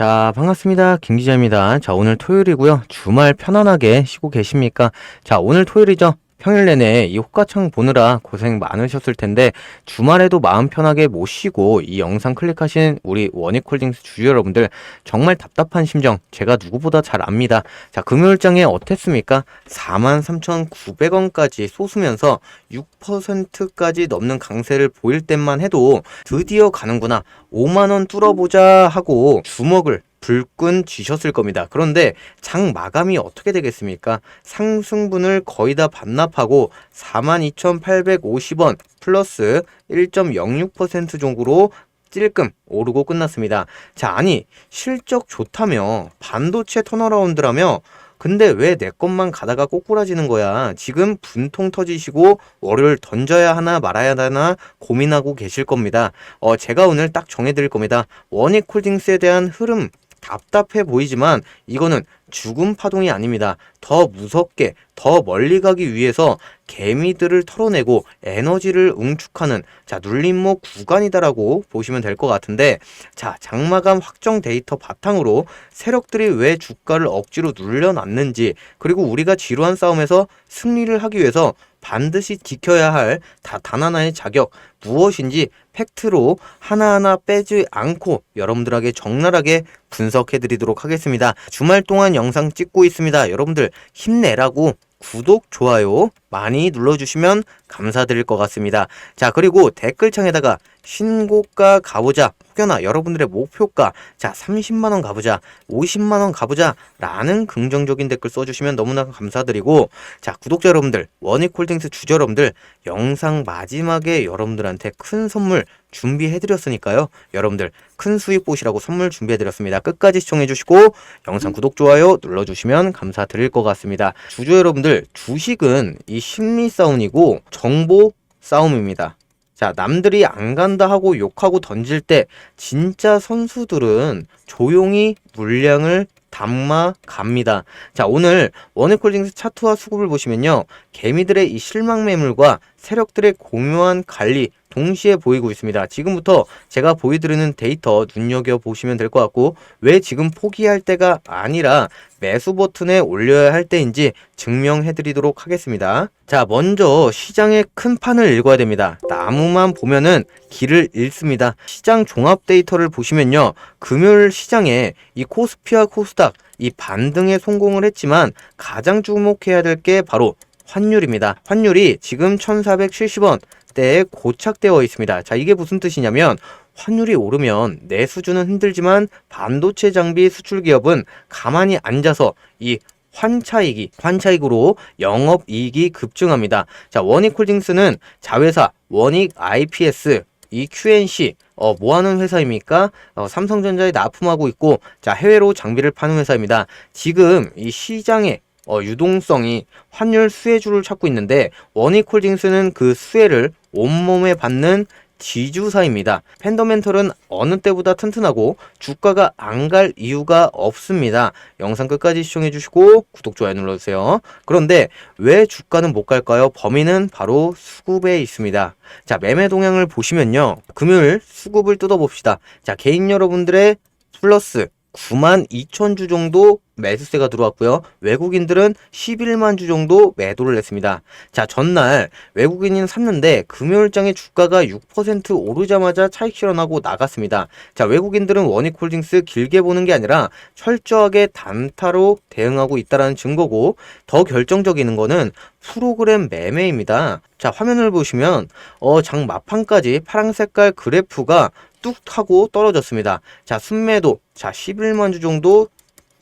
자, 반갑습니다. 김 기자입니다. 자, 오늘 토요일이고요. 주말 편안하게 쉬고 계십니까? 자, 오늘 토요일이죠. 평일 내내 이 호가창 보느라 고생 많으셨을 텐데 주말에도 마음 편하게 못 쉬고 이 영상 클릭하신 우리 원익홀딩스 주주 여러분들 정말 답답한 심정 제가 누구보다 잘 압니다. 자 금요일장에 어땠습니까? 43,900원까지 솟으면서 6%까지 넘는 강세를 보일 때만 해도 드디어 가는구나 5만원 뚫어보자 하고 주먹을 불끈 쥐셨을 겁니다. 그런데 장 마감이 어떻게 되겠습니까? 상승분을 거의 다 반납하고 42,850원 플러스 1.06% 정도로 찔끔 오르고 끝났습니다. 자, 아니, 실적 좋다며, 반도체 턴어라운드라며, 근데 왜 내 것만 가다가 꼬꾸라지는 거야? 지금 분통 터지시고 월요일 던져야 하나 말아야 하나 고민하고 계실 겁니다. 어, 제가 오늘 딱 정해드릴 겁니다. 원익홀딩스에 대한 흐름 답답해 보이지만 이거는 죽음 파동이 아닙니다. 더 무섭게, 더 멀리 가기 위해서 개미들을 털어내고 에너지를 응축하는 자, 눌림목 구간이다라고 보시면 될 것 같은데 자, 장마감 확정 데이터 바탕으로 세력들이 왜 주가를 억지로 눌려놨는지 그리고 우리가 지루한 싸움에서 승리를 하기 위해서 반드시 지켜야 할 단 하나의 자격 무엇인지 팩트로 하나하나 빼지 않고 여러분들에게 적나라하게 분석해 드리도록 하겠습니다. 주말 동안 영상 찍고 있습니다. 여러분들 힘내라고 구독, 좋아요 많이 눌러주시면 감사드릴 것 같습니다. 자, 그리고 댓글창에다가 신고가 가보자. 혹여나 여러분들의 목표가 자 30만원 가보자 50만원 가보자 라는 긍정적인 댓글 써주시면 너무나 감사드리고 자 구독자 여러분들 원익홀딩스 주주 여러분들 영상 마지막에 여러분들한테 큰 선물 준비해드렸으니까요. 여러분들 큰 수익 보시라고 선물 준비해드렸습니다. 끝까지 시청해주시고 영상 구독 좋아요 눌러주시면 감사드릴 것 같습니다. 주주 여러분들 주식은 이 심리 싸움이고 정보 싸움입니다 자, 남들이 안 간다 하고 욕하고 던질 때 진짜 선수들은 조용히 물량을 담마 갑니다. 자, 오늘 원액홀딩스 차트와 수급을 보시면요. 개미들의 이 실망 매물과 세력들의 공묘한 관리 동시에 보이고 있습니다. 지금부터 제가 보여드리는 데이터 눈여겨보시면 될 것 같고 왜 지금 포기할 때가 아니라 매수 버튼에 올려야 할 때인지 증명해 드리도록 하겠습니다. 자, 먼저 시장의 큰 판을 읽어야 됩니다. 나무만 보면은 길을 잃습니다. 시장 종합 데이터를 보시면요. 금요일 시장에 이 코스피와 코스닥 이 반등에 성공을 했지만 가장 주목해야 될 게 바로 환율입니다. 환율이 지금 1470원 대에 고착되어 있습니다. 자, 이게 무슨 뜻이냐면 환율이 오르면 내 수준은 힘들지만 반도체 장비 수출 기업은 가만히 앉아서 이 환차익이 환차익으로 영업이익이 급증합니다. 자 원익홀딩스는 자회사 원익 IPS 이 QNC 어, 뭐 하는 회사입니까? 어, 삼성전자에 납품하고 있고, 자, 해외로 장비를 파는 회사입니다. 지금 이 시장에 어, 유동성이 환율 수혜주를 찾고 있는데, 원익홀딩스는 그 수혜를 온몸에 받는 지주사입니다. 팬더멘털은 어느 때보다 튼튼하고 주가가 안 갈 이유가 없습니다. 영상 끝까지 시청해 주시고 구독, 좋아요 눌러주세요. 그런데 왜 주가는 못 갈까요? 범위는 바로 수급에 있습니다. 자, 매매 동향을 보시면요. 금요일 수급을 뜯어봅시다. 자, 개인 여러분들의 플러스 9만 2천 주 정도 매수세가 들어왔고요. 외국인들은 11만 주 정도 매도를 했습니다. 자, 전날 외국인이 샀는데 금요일장에 주가가 6% 오르자마자 차익 실현하고 나갔습니다. 자, 외국인들은 원익홀딩스 길게 보는 게 아니라 철저하게 단타로 대응하고 있다는 증거고 더 결정적인 거는 프로그램 매매입니다. 자, 화면을 보시면 어, 장 마판까지 파랑 색깔 그래프가 뚝 하고 떨어졌습니다. 자, 순매도 자 11만 주 정도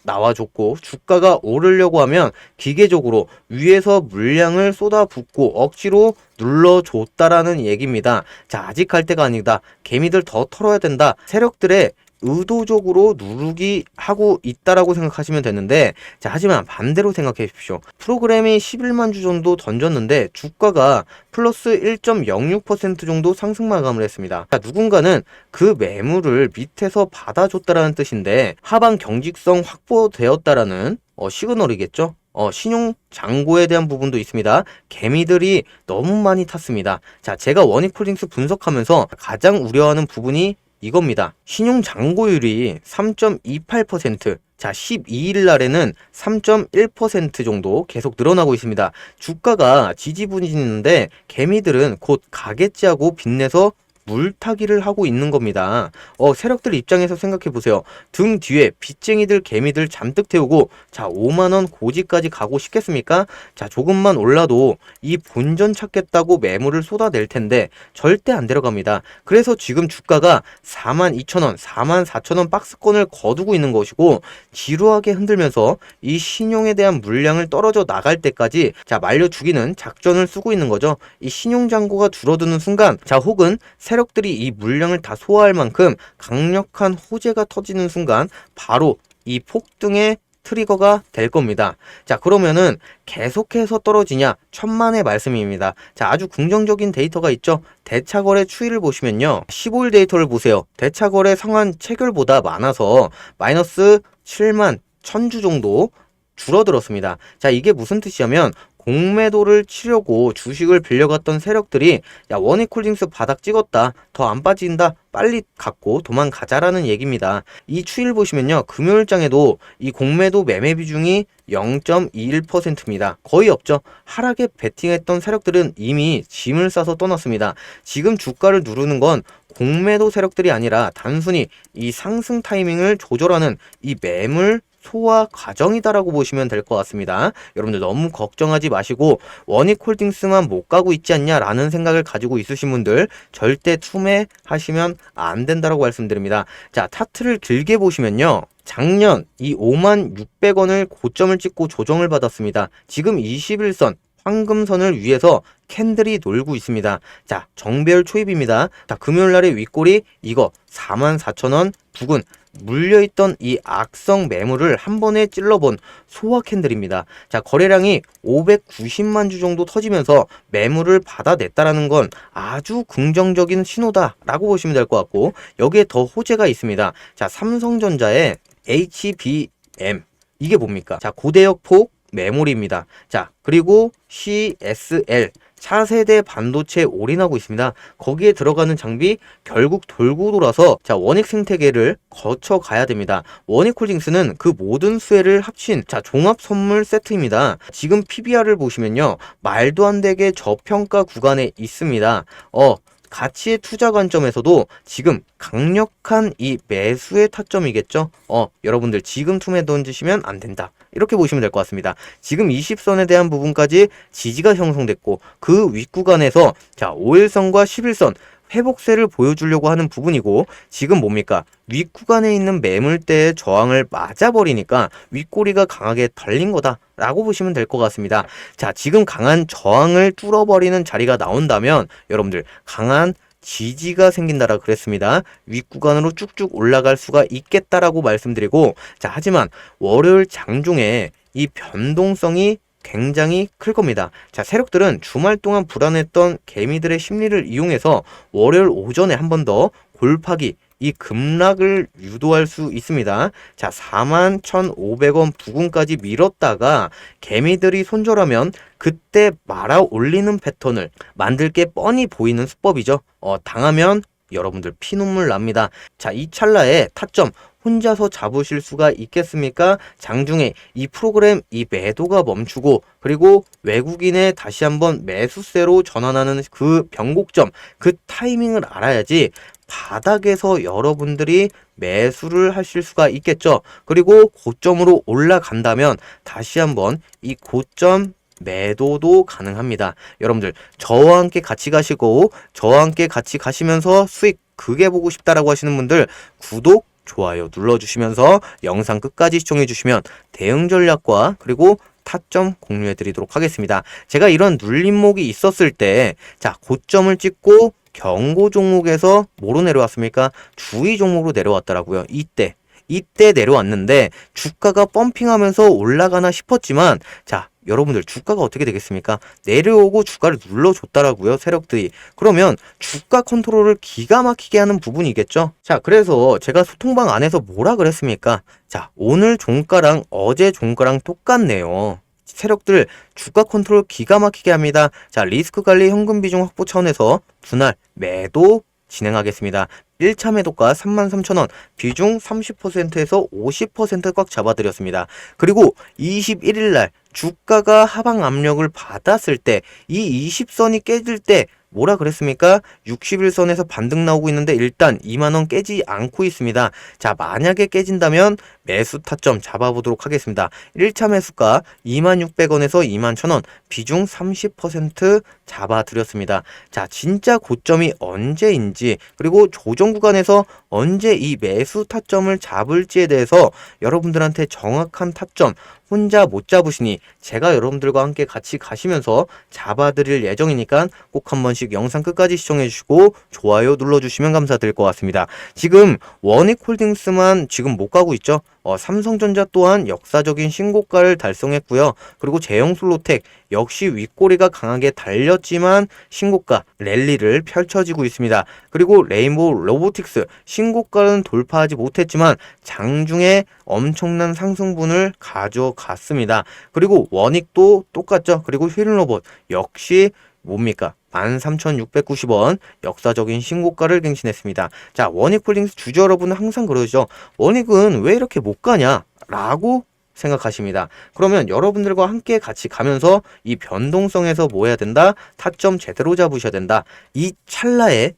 나와줬고 주가가 오르려고 하면 기계적으로 위에서 물량을 쏟아붓고 억지로 눌러줬다라는 얘기입니다. 자 아직 갈 때가 아니다. 개미들 더 털어야 된다. 세력들의 의도적으로 누르기 하고 있다라고 생각하시면 되는데 자 하지만 반대로 생각해 주십시오 프로그램이 11만 주 정도 던졌는데 주가가 플러스 1.06% 정도 상승 마감을 했습니다 자 누군가는 그 매물을 밑에서 받아줬다라는 뜻인데 하방 경직성 확보되었다라는 어, 시그널이겠죠 어, 신용 잔고에 대한 부분도 있습니다. 개미들이 너무 많이 탔습니다. 자, 제가 원익 폴딩스 분석하면서 가장 우려하는 부분이 이겁니다. 신용 잔고율이 3.28%, 자, 12일 날에는 3.1% 정도 계속 늘어나고 있습니다. 주가가 지지부진인데 개미들은 곧 가겠지 하고 빚내서 물타기를 하고 있는 겁니다. 어, 세력들 입장에서 생각해 보세요. 등 뒤에 빚쟁이들 개미들 잔뜩 태우고 자, 5만 원 고지까지 가고 싶겠습니까? 자, 조금만 올라도 이 본전 찾겠다고 매물을 쏟아낼 텐데 절대 안 데려갑니다. 그래서 지금 주가가 4만 2천 원, 4만 4천 원 박스권을 거두고 있는 것이고 지루하게 흔들면서 이 신용에 대한 물량을 떨어져 나갈 때까지 자, 말려 죽이는 작전을 쓰고 있는 거죠. 이 신용 잔고가 줄어드는 순간 자, 혹은 세 세력들이 이 물량을 다 소화할 만큼 강력한 호재가 터지는 순간 바로 이 폭등의 트리거가 될 겁니다. 자, 그러면은 계속해서 떨어지냐? 천만의 말씀입니다. 자, 아주 긍정적인 데이터가 있죠? 대차거래 추이를 보시면요. 15일 데이터를 보세요. 대차거래 상한 체결보다 많아서 마이너스 7만 1000주 정도 줄어들었습니다. 자, 이게 무슨 뜻이냐면 공매도를 치려고 주식을 빌려갔던 세력들이 야 원익홀딩스 바닥 찍었다 더 안 빠진다 빨리 갖고 도망가자라는 얘기입니다. 이 추이를 보시면요 금요일장에도 이 공매도 매매 비중이 0.21%입니다. 거의 없죠. 하락에 베팅했던 세력들은 이미 짐을 싸서 떠났습니다. 지금 주가를 누르는 건 공매도 세력들이 아니라 단순히 이 상승 타이밍을 조절하는 이 매물 소화 과정이다라고 보시면 될 것 같습니다. 여러분들 너무 걱정하지 마시고 원익홀딩스만 못 가고 있지 않냐라는 생각을 가지고 있으신 분들 절대 투매하시면 안 된다라고 말씀드립니다. 자, 타트를 길게 보시면요. 작년 이 5만 600원을 고점을 찍고 조정을 받았습니다. 지금 21선 황금선을 위해서 캔들이 놀고 있습니다. 자, 정배열 초입입니다. 자, 금요일 날의 윗골이 이거 44,000원 부근 물려있던 이 악성 매물을 한 번에 찔러본 소화 캔들입니다. 자, 거래량이 590만 주 정도 터지면서 매물을 받아냈다라는 건 아주 긍정적인 신호다라고 보시면 될 것 같고 여기에 더 호재가 있습니다. 자, 삼성전자의 HBM 이게 뭡니까? 자, 고대역 폭 메모리입니다. 자, 그리고 CSL 차세대 반도체에 올인하고 있습니다. 거기에 들어가는 장비 결국 돌고 돌아서 자 원익 생태계를 거쳐 가야 됩니다. 원익 홀딩스는 그 모든 수혜를 합친 자 종합 선물 세트입니다. 지금 PBR을 보시면요 말도 안 되게 저평가 구간에 있습니다. 어 가치의 투자 관점에서도 지금 강력한 이 매수의 타점이겠죠. 어, 여러분들 지금 투매 던지시면 안 된다. 이렇게 보시면 될 것 같습니다. 지금 20선에 대한 부분까지 지지가 형성됐고 그 윗구간에서 자, 5일선과 11선 회복세를 보여주려고 하는 부분이고 지금 뭡니까 윗구간에 있는 매물대의 저항을 맞아버리니까 윗꼬리가 강하게 달린 거다 라고 보시면 될 것 같습니다. 자 지금 강한 저항을 뚫어버리는 자리가 나온다면 여러분들 강한 지지가 생긴다라 그랬습니다. 윗구간으로 쭉쭉 올라갈 수가 있겠다라고 말씀드리고 자 하지만 월요일 장중에 이 변동성이 굉장히 클 겁니다. 자, 세력들은 주말 동안 불안했던 개미들의 심리를 이용해서 월요일 오전에 한 번 더 골파기 이 급락을 유도할 수 있습니다. 자, 41,500원 부근까지 밀었다가 개미들이 손절하면 그때 말아 올리는 패턴을 만들 게 뻔히 보이는 수법이죠. 어, 당하면 여러분들 피눈물 납니다. 자, 이 찰나에 타점 혼자서 잡으실 수가 있겠습니까? 장중에 이 프로그램 이 매도가 멈추고 그리고 외국인의 다시 한번 매수세로 전환하는 그 변곡점 그 타이밍을 알아야지 바닥에서 여러분들이 매수를 하실 수가 있겠죠. 그리고 고점으로 올라간다면 다시 한번 이 고점 매도도 가능합니다. 여러분들 저와 함께 같이 가시고 저와 함께 같이 가시면서 수익 그게 보고 싶다라고 하시는 분들 구독 좋아요 눌러주시면서 영상 끝까지 시청해주시면 대응 전략과 그리고 타점 공유해 드리도록 하겠습니다. 제가 이런 눌림목이 있었을 때, 자, 고점을 찍고 경고 종목에서 뭐로 내려왔습니까? 주의 종목으로 내려왔더라고요. 이때. 이때 내려왔는데 주가가 펌핑하면서 올라가나 싶었지만 자 여러분들 주가가 어떻게 되겠습니까? 내려오고 주가를 눌러줬다라고요 세력들이 그러면 주가 컨트롤을 기가 막히게 하는 부분이겠죠 자 그래서 제가 소통방 안에서 뭐라 그랬습니까? 자 오늘 종가랑 어제 종가랑 똑같네요 세력들 주가 컨트롤 기가 막히게 합니다. 자, 리스크 관리 현금 비중 확보 차원에서 분할 매도 진행하겠습니다. 1차 매도가 33,000원, 비중 30%에서 50%꽉 잡아드렸습니다. 그리고 21일 날 주가가 하방 압력을 받았을 때 이 20선이 깨질 때 뭐라 그랬습니까? 61선에서 반등 나오고 있는데 일단 2만원 깨지 않고 있습니다. 자, 만약에 깨진다면 매수 타점 잡아보도록 하겠습니다. 1차 매수가 2600원에서 21,000원, 비중 30% 잡아드렸습니다. 자, 진짜 고점이 언제인지, 그리고 조정 구간에서 언제 이 매수 타점을 잡을지에 대해서 여러분들한테 정확한 타점, 혼자 못 잡으시니 제가 여러분들과 함께 같이 가시면서 잡아드릴 예정이니까 꼭 한 번씩 영상 끝까지 시청해 주시고 좋아요 눌러주시면 감사드릴 것 같습니다. 지금 원익홀딩스만 지금 못 가고 있죠. 어, 삼성전자 또한 역사적인 신고가를 달성했고요. 그리고 제형솔로텍 역시 윗꼬리가 강하게 달렸지만 신고가 랠리를 펼쳐지고 있습니다. 그리고 레인보우 로보틱스 신고가는 돌파하지 못했지만 장중에 엄청난 상승분을 가져갔습니다. 그리고 원익도 똑같죠. 그리고 휠로봇 역시 뭡니까? 13,690원 역사적인 신고가를 갱신했습니다. 자, 원익홀딩스 주주 여러분은 항상 그러죠. 원익은 왜 이렇게 못 가냐? 라고 생각하십니다. 그러면 여러분들과 함께 같이 가면서 이 변동성에서 뭐 해야 된다? 타점 제대로 잡으셔야 된다. 이 찰나에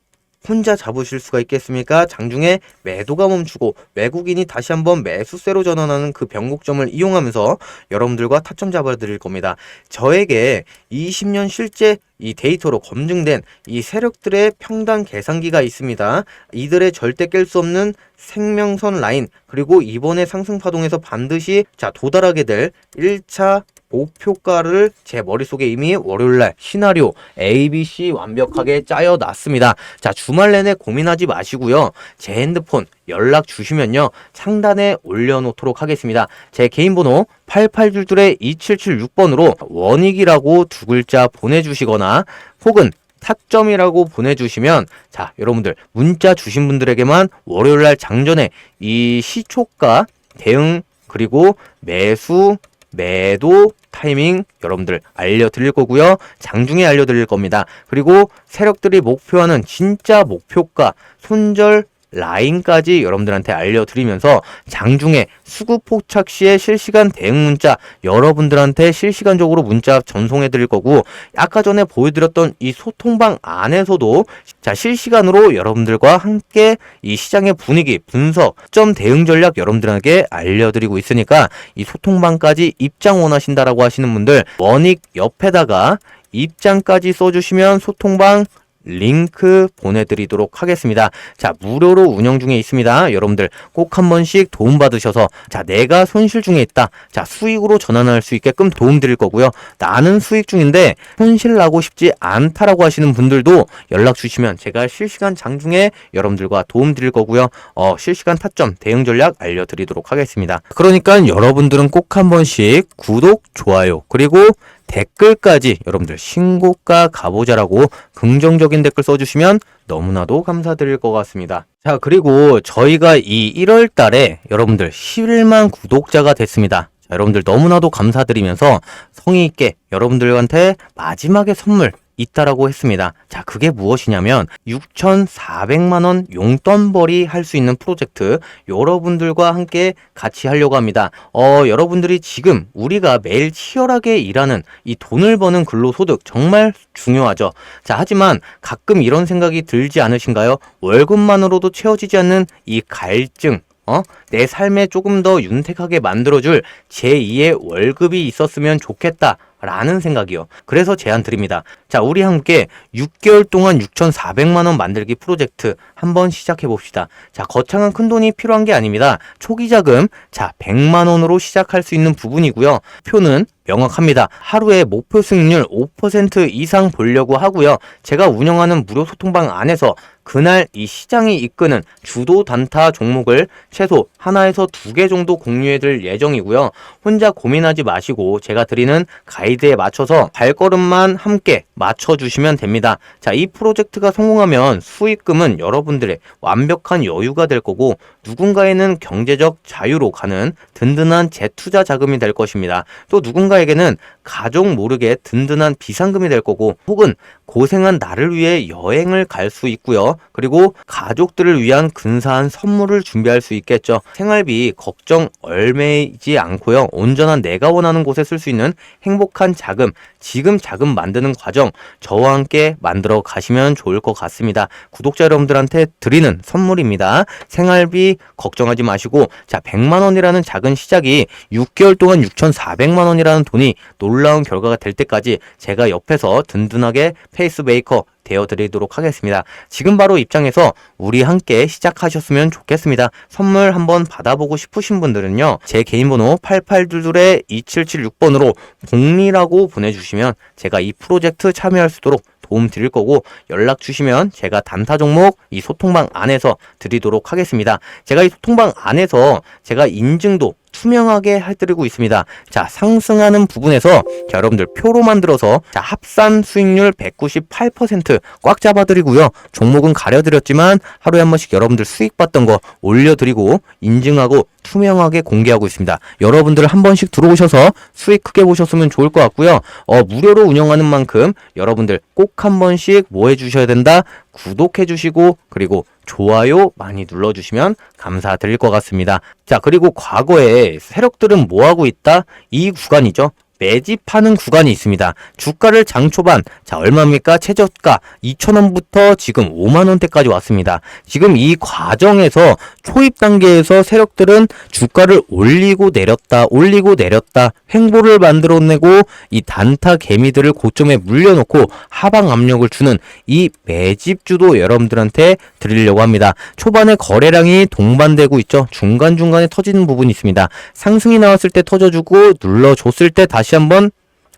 혼자 잡으실 수가 있겠습니까? 장중에 매도가 멈추고 외국인이 다시 한번 매수세로 전환하는 그 변곡점을 이용하면서 여러분들과 타점 잡아드릴 겁니다. 저에게 20년 실제 이 데이터로 검증된 이 세력들의 평단 계산기가 있습니다. 이들의 절대 깰 수 없는 생명선 라인 그리고 이번에 상승 파동에서 반드시 자 도달하게 될 1차 목표가를 제 머릿속에 이미 월요일날 시나리오 ABC 완벽하게 짜여 놨습니다. 자, 주말 내내 고민하지 마시고요. 제 핸드폰 연락 주시면요. 상단에 올려놓도록 하겠습니다. 제 개인 번호 88줄줄에 2776번으로 원익이라고 두 글자 보내주시거나 혹은 타점이라고 보내주시면 자 여러분들 문자 주신 분들에게만 월요일날 장전에 이 시초가 대응 그리고 매수 매도 타이밍 여러분들 알려드릴 거고요. 장중에 알려드릴 겁니다. 그리고 세력들이 목표하는 진짜 목표가 손절 라인까지 여러분들한테 알려드리면서 장중에 수급 포착 시에 실시간 대응 문자 여러분들한테 실시간적으로 문자 전송해 드릴 거고 아까 전에 보여드렸던 이 소통방 안에서도 자 실시간으로 여러분들과 함께 이 시장의 분위기 분석 점 대응 전략 여러분들에게 알려드리고 있으니까 이 소통방까지 입장 원하신다라고 하시는 분들 원익 옆에다가 입장까지 써주시면 소통방 링크 보내드리도록 하겠습니다. 자, 무료로 운영 중에 있습니다. 여러분들 꼭 한 번씩 도움받으셔서, 자, 내가 손실 중에 있다. 자, 수익으로 전환할 수 있게끔 도움드릴 거고요. 나는 수익 중인데 손실 나고 싶지 않다라고 하시는 분들도 연락 주시면 제가 실시간 장중에 여러분들과 도움드릴 거고요. 어, 실시간 타점 대응 전략 알려드리도록 하겠습니다. 그러니까 여러분들은 꼭 한 번씩 구독, 좋아요, 그리고 댓글까지 여러분들 신고가 가보자라고 긍정적인 댓글 써주시면 너무나도 감사드릴 것 같습니다. 자, 그리고 저희가 이 1월 달에 여러분들 11만 구독자가 됐습니다. 자, 여러분들 너무나도 감사드리면서 성의 있게 여러분들한테 마지막에 선물 있다라고 했습니다. 자, 그게 무엇이냐면 6,400만 원 용돈벌이 할 수 있는 프로젝트 여러분들과 함께 같이 하려고 합니다. 어, 여러분들이 지금 우리가 매일 치열하게 일하는 이 돈을 버는 근로소득 정말 중요하죠. 자, 하지만 가끔 이런 생각이 들지 않으신가요? 월급만으로도 채워지지 않는 이 갈증, 어? 내 삶에 조금 더 윤택하게 만들어줄 제2의 월급이 있었으면 좋겠다. 라는 생각이요. 그래서 제안 드립니다. 자, 우리 함께 6개월 동안 6,400만 원 만들기 프로젝트 한번 시작해 봅시다. 자, 거창한 큰 돈이 필요한 게 아닙니다. 초기 자금, 자, 100만 원으로 시작할 수 있는 부분이고요. 표는 명확합니다. 하루에 목표 수익률 5% 이상 보려고 하고요. 제가 운영하는 무료 소통방 안에서 그날 이 시장이 이끄는 주도 단타 종목을 최소 하나에서 두 개 정도 공유해 드릴 예정이고요. 혼자 고민하지 마시고 제가 드리는 가이드에 맞춰서 발걸음만 함께 맞춰주시면 됩니다. 자, 이 프로젝트가 성공하면 수익금은 여러분들의 완벽한 여유가 될 거고 누군가에는 경제적 자유로 가는 든든한 재투자 자금이 될 것입니다. 또 누군가에게는 가족 모르게 든든한 비상금이 될 거고 혹은 고생한 나를 위해 여행을 갈 수 있고요. 그리고 가족들을 위한 근사한 선물을 준비할 수 있겠죠. 생활비 걱정 얼매이지 않고요. 온전한 내가 원하는 곳에 쓸 수 있는 행복한 자금, 지금 자금 만드는 과정 저와 함께 만들어 가시면 좋을 것 같습니다. 구독자 여러분들한테 드리는 선물입니다. 생활비 걱정하지 마시고 자 100만 원이라는 작은 시작이 6개월 동안 6,400만 원이라는 돈이 놀라운 결과가 될 때까지 제가 옆에서 든든하게 페이스메이커 되어드리도록 하겠습니다. 지금 바로 입장에서 우리 함께 시작하셨으면 좋겠습니다. 선물 한번 받아보고 싶으신 분들은요. 제 개인 번호 8822-2776번으로 공리라고 보내주시면 제가 이 프로젝트 참여할 수 있도록 도움 드릴 거고 연락 주시면 제가 단타 종목 이 소통방 안에서 드리도록 하겠습니다. 제가 이 소통방 안에서 제가 인증도 투명하게 해드리고 있습니다. 자, 상승하는 부분에서 자, 여러분들 표로 만들어서 자, 합산 수익률 198%꽉 잡아드리고요. 종목은 가려드렸지만 하루에 한 번씩 여러분들 수익 봤던 거 올려드리고 인증하고 투명하게 공개하고 있습니다. 여러분들 한 번씩 들어오셔서 수익 크게 보셨으면 좋을 것 같고요. 어, 무료로 운영하는 만큼 여러분들 꼭 한 번씩 뭐 해주셔야 된다? 구독해 주시고 그리고 좋아요 많이 눌러주시면 감사드릴 것 같습니다. 자 그리고 과거에 세력들은 뭐하고 있다? 이 구간이죠. 매집하는 구간이 있습니다. 주가를 장 초반 자 얼마입니까? 최저가 2,000원부터 지금 5만 원대까지 왔습니다. 지금 이 과정에서 초입 단계에서 세력들은 주가를 올리고 내렸다 올리고 내렸다 횡보를 만들어내고 이 단타 개미들을 고점에 물려놓고 하방 압력을 주는 이 매집주도 여러분들한테 드리려고 합니다. 초반에 거래량이 동반되고 있죠. 중간중간에 터지는 부분이 있습니다. 상승이 나왔을 때 터져주고 눌러줬을 때 다시 한번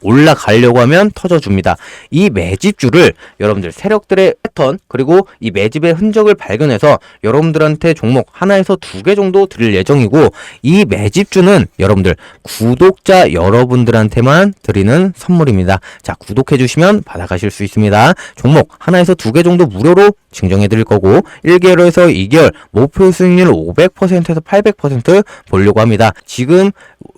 올라가려고 하면 터져줍니다. 이 매집주를 여러분들 세력들의 패턴 그리고 이 매집의 흔적을 발견해서 여러분들한테 종목 하나에서 두 개 정도 드릴 예정이고 이 매집주는 여러분들 구독자 여러분들한테만 드리는 선물입니다. 자 구독해 주시면 받아가실 수 있습니다. 종목 하나에서 두 개 정도 무료로 증정해 드릴 거고 1개월에서 2개월 목표 수익률 500%에서 800% 보려고 합니다. 지금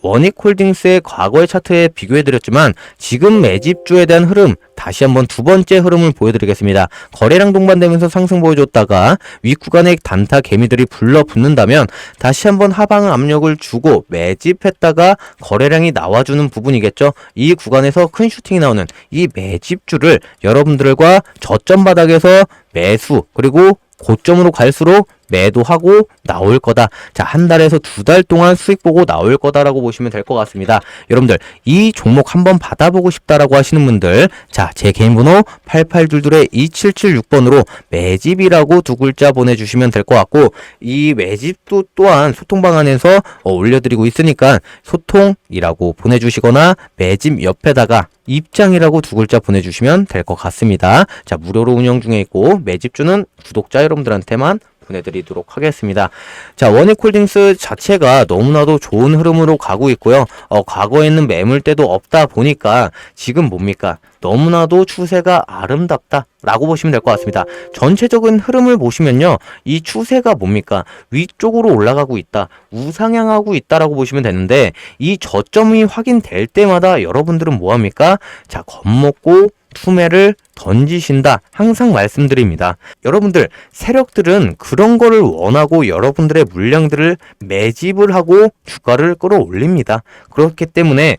원익홀딩스의 과거의 차트에 비교해 드렸지만 지금 매집주에 대한 흐름 다시 한번 두 번째 흐름을 보여드리겠습니다. 거래량 동반되면서 상승 보여줬다가 윗구간의 단타 개미들이 불러붙는다면 다시 한번 하방 압력을 주고 매집했다가 거래량이 나와주는 부분이겠죠. 이 구간에서 큰 슈팅이 나오는 이 매집주를 여러분들과 저점 바닥에서 매수 그리고 고점으로 갈수록 매도하고 나올 거다. 자, 한 달에서 두 달 동안 수익 보고 나올 거다라고 보시면 될 것 같습니다. 여러분들, 이 종목 한번 받아보고 싶다라고 하시는 분들, 자, 제 개인 번호 8822의 2776번으로 매집이라고 두 글자 보내주시면 될 것 같고, 이 매집도 또한 소통방 안에서 어, 올려드리고 있으니까 소통이라고 보내주시거나 매집 옆에다가 입장이라고 두 글자 보내주시면 될 것 같습니다. 자, 무료로 운영 중에 있고, 매집주는 구독자 여러분들한테만 보내드리도록 하겠습니다. 자, 원익홀딩스 자체가 너무나도 좋은 흐름으로 가고 있고요. 어, 과거에는 매물대도 없다 보니까 지금 뭡니까? 너무나도 추세가 아름답다 라고 보시면 될 것 같습니다. 전체적인 흐름을 보시면요. 이 추세가 뭡니까? 위쪽으로 올라가고 있다. 우상향하고 있다라고 보시면 되는데 이 저점이 확인될 때마다 여러분들은 뭐 합니까? 자, 겁먹고 투매를 던지신다. 항상 말씀드립니다. 여러분들, 세력들은 그런 거를 원하고 여러분들의 물량들을 매집을 하고 주가를 끌어올립니다. 그렇기 때문에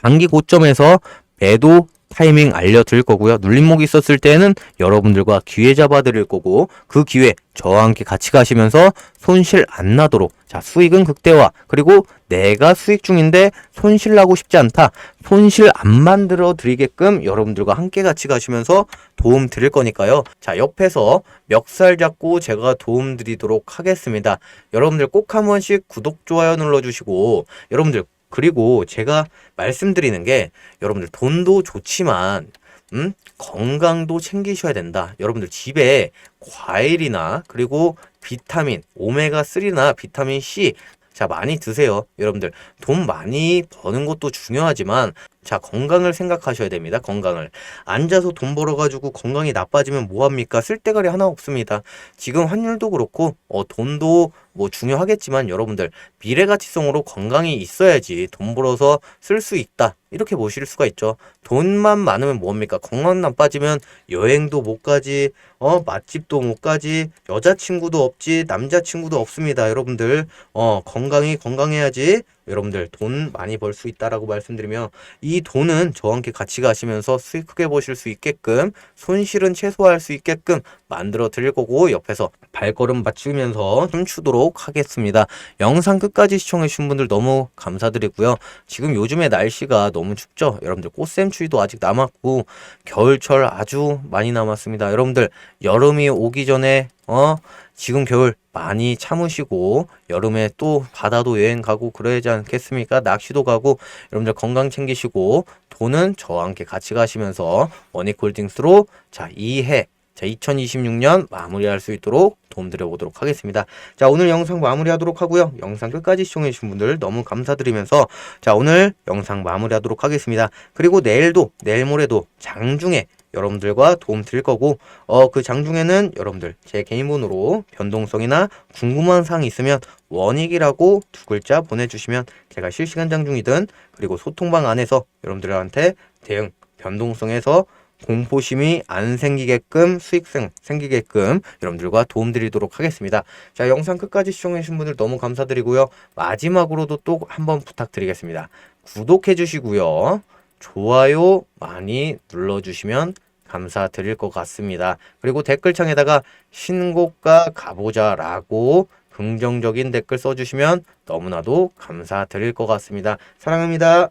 단기 고점에서 매도 타이밍 알려드릴 거고요. 눌림목이 있었을 때는 여러분들과 기회 잡아드릴 거고 그 기회 저와 함께 같이 가시면서 손실 안 나도록 자 수익은 극대화 그리고 내가 수익 중인데 손실 나고 싶지 않다 손실 안 만들어 드리게끔 여러분들과 함께 같이 가시면서 도움 드릴 거니까요 자 옆에서 멱살 잡고 제가 도움 드리도록 하겠습니다 여러분들 꼭 한 번씩 구독 좋아요 눌러 주시고 여러분들 그리고 제가 말씀드리는 게 여러분들 돈도 좋지만 음? 건강도 챙기셔야 된다. 여러분들 집에 과일이나 그리고 비타민, 오메가3나 비타민 C 자, 많이 드세요. 여러분들 돈 많이 버는 것도 중요하지만 자, 건강을 생각하셔야 됩니다. 건강을. 앉아서 돈 벌어가지고 건강이 나빠지면 뭐합니까? 쓸데가리 하나 없습니다. 지금 환율도 그렇고, 어, 돈도 뭐 중요하겠지만 여러분들 미래 가치성으로 건강이 있어야지 돈 벌어서 쓸 수 있다. 이렇게 보실 수가 있죠. 돈만 많으면 뭐합니까? 건강 나빠지면 여행도 못 가지, 어, 맛집도 못 가지, 여자친구도 없지, 남자친구도 없습니다. 여러분들, 어, 건강이 건강해야지 여러분들 돈 많이 벌 수 있다라고 말씀드리며 이 돈은 저와 함께 같이 가시면서 수익 크게 보실 수 있게끔 손실은 최소화할 수 있게끔 만들어 드릴 거고 옆에서 발걸음 맞추면서 춤추도록 하겠습니다. 영상 끝까지 시청해 주신 분들 너무 감사드리고요. 지금 요즘에 날씨가 너무 춥죠. 여러분들 꽃샘추위도 아직 남았고 겨울철 아주 많이 남았습니다. 여러분들 여름이 오기 전에 어 지금 겨울 많이 참으시고 여름에 또 바다도 여행 가고 그러지 않겠습니까? 낚시도 가고 여러분들 건강 챙기시고 돈은 저와 함께 같이 가시면서 원익홀딩스로 자 2해 자 2026년 마무리할 수 있도록 도움드려 보도록 하겠습니다. 자 오늘 영상 마무리하도록 하고요. 영상 끝까지 시청해 주신 분들 너무 감사드리면서 자 오늘 영상 마무리하도록 하겠습니다. 그리고 내일도 내일 모레도 장중에 여러분들과 도움 드릴 거고 어 그 장중에는 여러분들 제 개인 번호로 변동성이나 궁금한 사항이 있으면 원익이라고 두 글자 보내주시면 제가 실시간 장중이든 그리고 소통방 안에서 여러분들한테 대응 변동성에서 공포심이 안 생기게끔 수익성 생기게끔 여러분들과 도움 드리도록 하겠습니다. 자 영상 끝까지 시청해 주신 분들 너무 감사드리고요. 마지막으로도 또 한번 부탁드리겠습니다. 구독해 주시고요. 좋아요 많이 눌러주시면 감사드릴 것 같습니다. 그리고 댓글창에다가 신고가 가보자 라고 긍정적인 댓글 써주시면 너무나도 감사드릴 것 같습니다. 사랑합니다.